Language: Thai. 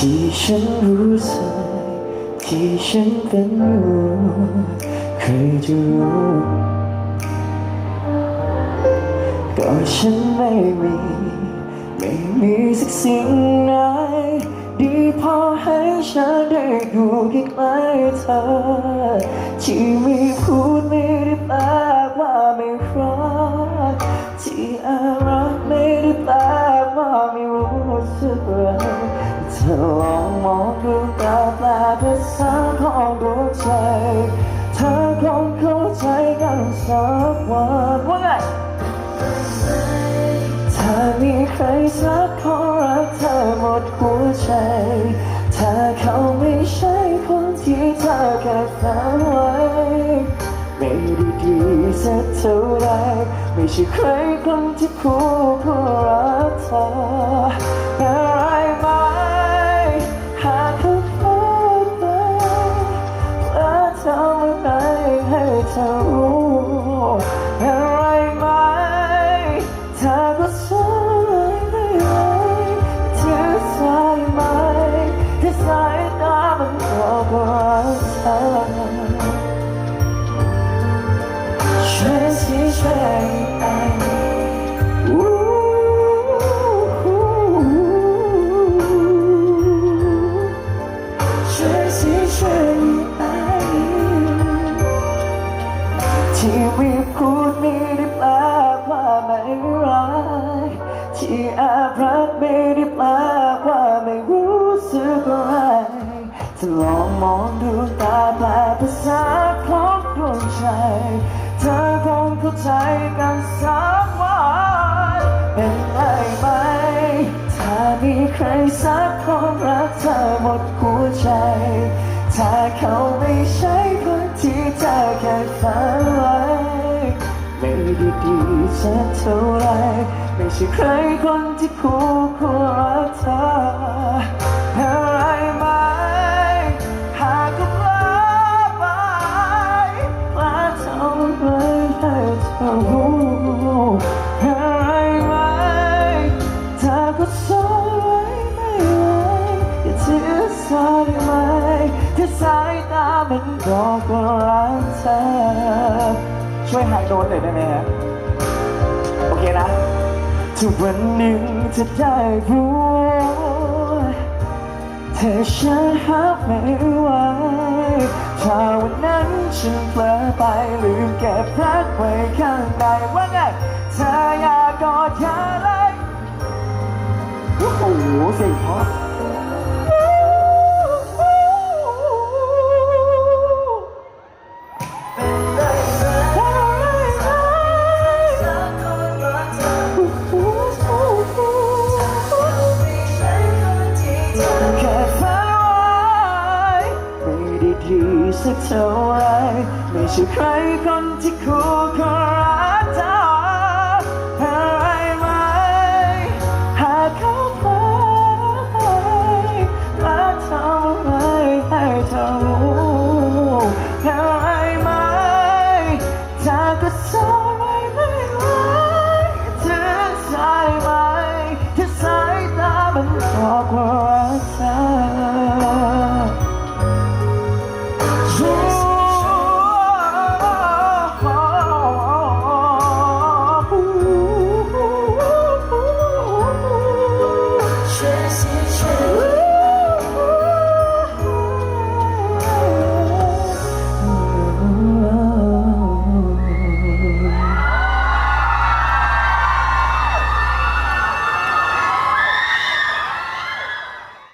ที่ฉันรู้สึกที่ฉันเป็นอยู่ใครจะรู้ก็ฉันไม่มี ไม่มีสักสิ่งไหนดีพอให้ฉันได้อยู่ใกล้เธอ ที่ไม่พูดไม่ได้แปลว่าไม่รักที่อารักไม่ได้แปลว่าไม่รู้สึกอะไรเธอลองมองดูตาแปลภาษาของดวงใจ เธอคงเข้าใจกันสักวันว่าไงถ้ามีใครสักคนรักเธอหมดหัวใจถ้าเขาไม่ใช่คนที่เธอแค่ฝันไว้ไม่ได้ดีสักเท่าไรไม่ใช่ใครคนที่คู่คู่รักเธออะไร ที่ไม่พูดไม่ได้แปลว่าไม่รักที่แอบรักไม่ได้แปลว่าไม่รู้สึกอะไรจะลองมองดูตาแปลภาษาของดวงใจ ใจกันสักวันเป็นไงไหม ถ้ามีใครสักคนรักเธอหมดหัวใจ ถ้าเขาไม่ใช่คนที่เธอแค่ฝันไว้ไม่ได้ดีสักเท่าไร ไม่ใช่ใครคนที่คู่ควรรักเธอายตามันบอกว่ารักเธอ ช่วยหักโดนหน่อยได้ไหมฮะ โอเคนะทุกวันหนึ่งจะได้รู้เธอฉันหักไม่ไหวถ้าวันนั้นฉันเผลอไปลืมเก็บรักไว้ข้างในว่าไงเธออยากกอดอย่าเลยโอ้โหเสียงเพราะ สักเท่าไรไม่ใช่ใครคนที่คู่ครรักเธออะไรไหม หากเขาเผลอไปมาทำอะไรให้เธอ